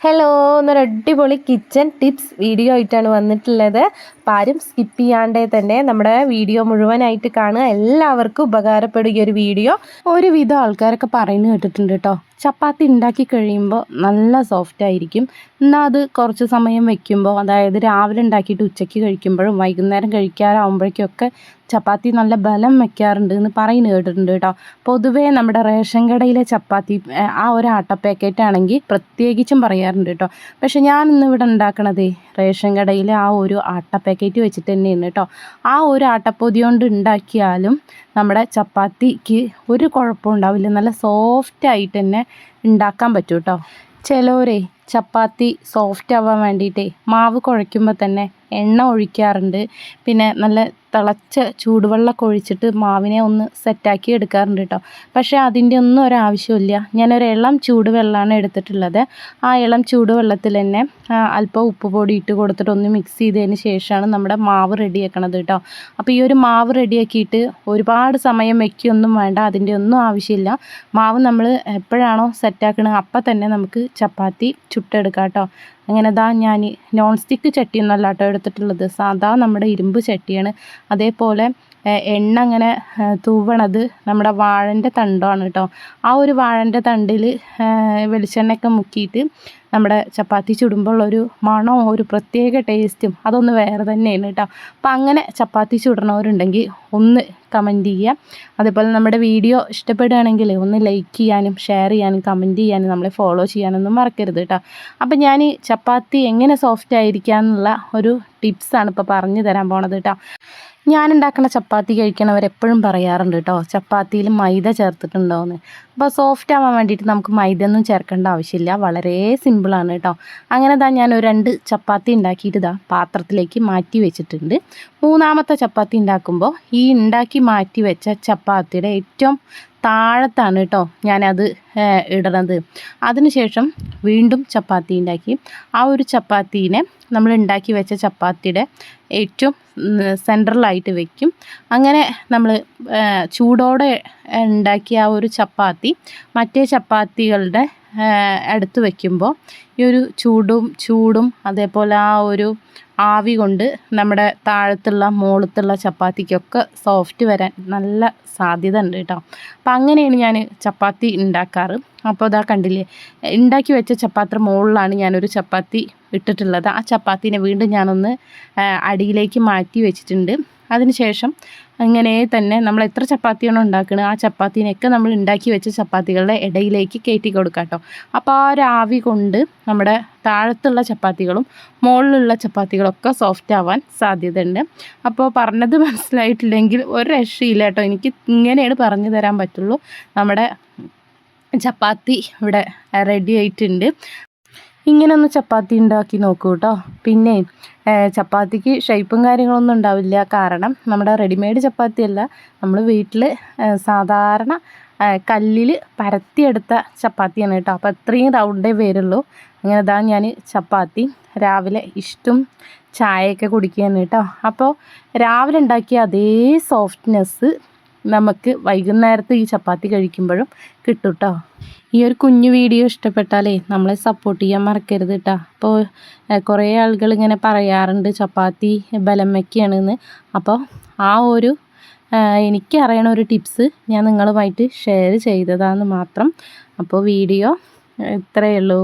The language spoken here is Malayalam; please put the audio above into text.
ഹലോ എന്നൊരു അടിപൊളി കിച്ചൺ ടിപ്സ് വീഡിയോ ആയിട്ടാണ് വന്നിട്ടുള്ളത്. അപ്പം ആരും സ്കിപ്പ് ചെയ്യാണ്ടേ തന്നെ നമ്മുടെ വീഡിയോ മുഴുവനായിട്ട് കാണുക. എല്ലാവർക്കും ഉപകാരപ്പെടുക ഒരു വീഡിയോ ഒരുവിധം ആൾക്കാരൊക്കെ പറയുന്നു കേട്ടിട്ടുണ്ട് കേട്ടോ ചപ്പാത്തി ഉണ്ടാക്കി കഴിയുമ്പോൾ നല്ല സോഫ്റ്റ് ആയിരിക്കും. എന്നാൽ അത് കുറച്ച് സമയം വെക്കുമ്പോൾ അതായത് രാവിലെ ഉണ്ടാക്കിയിട്ട് ഉച്ചയ്ക്ക് കഴിക്കുമ്പോഴും വൈകുന്നേരം കഴിക്കാറാവുമ്പോഴേക്കൊക്കെ ചപ്പാത്തി നല്ല ബലം വെക്കാറുണ്ട് എന്ന് പറയുന്നത് കേട്ടിട്ടുണ്ട് കേട്ടോ പൊതുവേ നമ്മുടെ റേഷൻ കടയിലെ ചപ്പാത്തി ആ ഒരു ആട്ട പാക്കറ്റ് ആണെങ്കിൽ പ്രത്യേകിച്ചും പറയാറുണ്ട് കേട്ടോ പക്ഷെ ഞാൻ ഇന്ന് ഇവിടെ ഉണ്ടാക്കണതേ റേഷൻ കടയിലെ ആ ഒരു ആട്ട വെച്ചിട്ട് തന്നെയാണ് കേട്ടോ. ആ ഒരു ആട്ടപ്പൊതി കൊണ്ട് ഉണ്ടാക്കിയാലും നമ്മുടെ ചപ്പാത്തിക്ക് ഒരു കുഴപ്പമുണ്ടാവില്ല നല്ല സോഫ്റ്റായിട്ട് തന്നെ ഉണ്ടാക്കാൻ പറ്റും കേട്ടോ. ചിലവരെ ചപ്പാത്തി സോഫ്റ്റ് ആവാൻ വേണ്ടിയിട്ടേ മാവ് കുഴയ്ക്കുമ്പോൾ തന്നെ എണ്ണ ഒഴിക്കാറുണ്ട്. പിന്നെ നല്ല തിളച്ച ചൂടുവെള്ളമൊക്കെ ഒഴിച്ചിട്ട് മാവിനെ ഒന്ന് സെറ്റാക്കി എടുക്കാറുണ്ട് കേട്ടോ. പക്ഷേ അതിന്റെ ഒന്നും ഒരാവശ്യമില്ല ഞാനൊരു ഇളം ചൂടുവെള്ളമാണ് എടുത്തിട്ടുള്ളത്. ആ ഇളം ചൂടുവെള്ളത്തിൽ തന്നെ അല്പം ഉപ്പ് പൊടി ഇട്ട് കൊടുത്തിട്ട് ഒന്ന് മിക്സ് ചെയ്തതിന് ശേഷമാണ് നമ്മുടെ മാവ് റെഡിയാക്കണത് കേട്ടോ. അപ്പോൾ ഈ ഒരു മാവ് റെഡിയാക്കിയിട്ട് ഒരുപാട് സമയം വെക്കൊന്നും വേണ്ട അതിന്റെ ഒന്നും ആവശ്യമില്ല. മാവ് നമ്മൾ എപ്പോഴാണോ സെറ്റാക്കണത് അപ്പം തന്നെ നമുക്ക് ചപ്പാത്തി ചുട്ടെടുക്കാം കേട്ടോ അങ്ങനെ ദാ ഞാൻ നോൺ സ്റ്റിക്ക് ചട്ടിയൊന്നല്ല കേട്ടോ എടുത്തിട്ടുള്ളത്. സാധാ നമ്മുടെ ഇരുമ്പ് ചട്ടിയാണ്. അതേപോലെ എണ്ണ അങ്ങനെ തൂവണത് നമ്മുടെ വാഴന്റെ തണ്ടാണ് കേട്ടോ ആ ഒരു വാഴന്റെ തണ്ടിൽ വെളിച്ചെണ്ണയൊക്കെ മുക്കിയിട്ട് നമ്മുടെ ചപ്പാത്തി ചുടുമ്പോൾ ഒരു മണവും ഒരു പ്രത്യേക ടേസ്റ്റും അതൊന്ന് വേറെ തന്നെയാണ് കേട്ടോ. അപ്പം അങ്ങനെ ചപ്പാത്തി ചുടണവരുണ്ടെങ്കിൽ ഒന്ന് കമന്റ് ചെയ്യുക. അതേപോലെ നമ്മുടെ വീഡിയോ ഇഷ്ടപ്പെടുകയാണെങ്കിൽ ഒന്ന് ലൈക്ക് ചെയ്യാനും ഷെയർ ചെയ്യാനും കമന്റ് ചെയ്യാനും നമ്മളെ ഫോളോ ചെയ്യാനൊന്നും മറക്കരുത് കേട്ടോ. അപ്പം ഞാൻ ചപ്പാത്തി എങ്ങനെ സോഫ്റ്റ് ആയിരിക്കുക എന്നുള്ള ഒരു ടിപ്സാണ് ഇപ്പോൾ പറഞ്ഞു തരാൻ പോണത് കേട്ടോ. ഞാൻ ഉണ്ടാക്കുന്ന ചപ്പാത്തി കഴിക്കണവർ എപ്പോഴും പറയാറുണ്ട് കേട്ടോ ചപ്പാത്തിയിൽ മൈദ ചേർത്തിട്ടുണ്ടോയെന്ന് അപ്പോൾ സോഫ്റ്റ് ആവാൻ വേണ്ടിയിട്ട് നമുക്ക് മൈദ ഒന്നും ചേർക്കേണ്ട ആവശ്യമില്ല വളരെ സിമ്പിളാണ് കേട്ടോ അങ്ങനെ താ ഞാൻ ഒരു രണ്ട് ചപ്പാത്തി ഉണ്ടാക്കിയിട്ട് ഇതാ പാത്രത്തിലേക്ക് മാറ്റി വെച്ചിട്ടുണ്ട്. മൂന്നാമത്തെ ചപ്പാത്തി ഉണ്ടാക്കുമ്പോൾ ഈ ഉണ്ടാക്കി മാറ്റി വെച്ച ചപ്പാത്തിയുടെ ഏറ്റവും താഴത്താണ് കേട്ടോ ഞാനത് ഇടണത്. അതിനുശേഷം വീണ്ടും ചപ്പാത്തി ഉണ്ടാക്കി ആ ഒരു ചപ്പാത്തീനെ നമ്മൾ ഉണ്ടാക്കി വെച്ച ചപ്പാത്തിയുടെ ഏറ്റവും സെൻട്രലായിട്ട് വെക്കും. അങ്ങനെ നമ്മൾ ചൂടോടെ ഉണ്ടാക്കിയ ആ ഒരു ചപ്പാത്തി മറ്റേ ചപ്പാത്തികളുടെ അടുത്ത് വയ്ക്കുമ്പോൾ ഈ ഒരു ചൂടും ചൂടും അതേപോലെ ആ ഒരു ആവി കൊണ്ട് നമ്മുടെ താഴത്തുള്ള മുകളത്തുള്ള ചപ്പാത്തിക്കൊക്കെ സോഫ്റ്റ് വരാൻ നല്ല സാധ്യത ഉണ്ട് കേട്ടോ അപ്പം അങ്ങനെയാണ് ഞാൻ ചപ്പാത്തി ഉണ്ടാക്കാറ് അപ്പോൾ അതാ കണ്ടില്ലേ ഉണ്ടാക്കി വെച്ച ചപ്പാത്തി മുകളിലാണ് ഞാനൊരു ചപ്പാത്തി ഇട്ടിട്ടുള്ളത്. ആ ചപ്പാത്തിനെ വീണ്ടും ഞാനൊന്ന് അടിയിലേക്ക് മാറ്റി വെച്ചിട്ടുണ്ട്. അതിനുശേഷം അങ്ങനെ തന്നെ നമ്മൾ എത്ര ചപ്പാത്തിയാണോ ഉണ്ടാക്കുന്നത് ആ ചപ്പാത്തിനെയൊക്കെ നമ്മൾ ഉണ്ടാക്കി വെച്ച ചപ്പാത്തികളുടെ ഇടയിലേക്ക് കയറ്റി കൊടുക്കാം കേട്ടോ. അപ്പോൾ ആ ഒരു ആവി കൊണ്ട് നമ്മുടെ താഴത്തുള്ള ചപ്പാത്തികളും മുകളിലുള്ള ചപ്പാത്തികളൊക്കെ സോഫ്റ്റ് ആവാൻ സാധ്യതയുണ്ട്. അപ്പോൾ പറഞ്ഞത് മനസ്സിലായിട്ടില്ലെങ്കിൽ ഒരു രക്ഷയില്ല കേട്ടോ. എനിക്ക് ഇങ്ങനെയാണ് പറഞ്ഞു തരാൻ പറ്റുള്ളൂ. നമ്മുടെ ചപ്പാത്തി ഇവിടെ റെഡി ആയിട്ടുണ്ട്. ഇങ്ങനെ ഒന്ന് ചപ്പാത്തി ഉണ്ടാക്കി നോക്കൂ കേട്ടോ പിന്നെ ചപ്പാത്തിക്ക് ഷേപ്പും കാര്യങ്ങളൊന്നും ഉണ്ടാവില്ല. കാരണം നമ്മുടെ റെഡിമെയ്ഡ് ചപ്പാത്തിയല്ല. നമ്മൾ വീട്ടിൽ സാധാരണ കല്ലിൽ പരത്തിയെടുത്ത ചപ്പാത്തിയാണ് കേട്ടോ അപ്പോൾ അത്രയും റൗണ്ടേ വരുള്ളൂ. അങ്ങനെ ഇതാ ഞാൻ ചപ്പാത്തി രാവിലെ ഇഷ്ടം ചായയൊക്കെ കുടിക്കുകയാണ് കേട്ടോ അപ്പോൾ രാവിലെ ഉണ്ടാക്കിയ അതേ സോഫ്റ്റ്നെസ് നമുക്ക് വൈകുന്നേരത്ത് ഈ ചപ്പാത്തി കഴിക്കുമ്പോഴും കിട്ടും കേട്ടോ ഈ ഒരു കുഞ്ഞു വീഡിയോ ഇഷ്ടപ്പെട്ടാലേ നമ്മളെ സപ്പോർട്ട് ചെയ്യാൻ മറക്കരുത് കേട്ടോ അപ്പോൾ കുറേ ആളുകൾ ഇങ്ങനെ പറയാറുണ്ട് ചപ്പാത്തി ബലം വയ്ക്കുകയാണെന്ന് അപ്പോൾ ആ ഒരു എനിക്കറിയണ ഒരു ടിപ്സ് ഞാൻ നിങ്ങളുമായിട്ട് ഷെയർ ചെയ്തതാണെന്ന് മാത്രം. അപ്പോൾ വീഡിയോ ഇത്രയേ ഉള്ളൂ.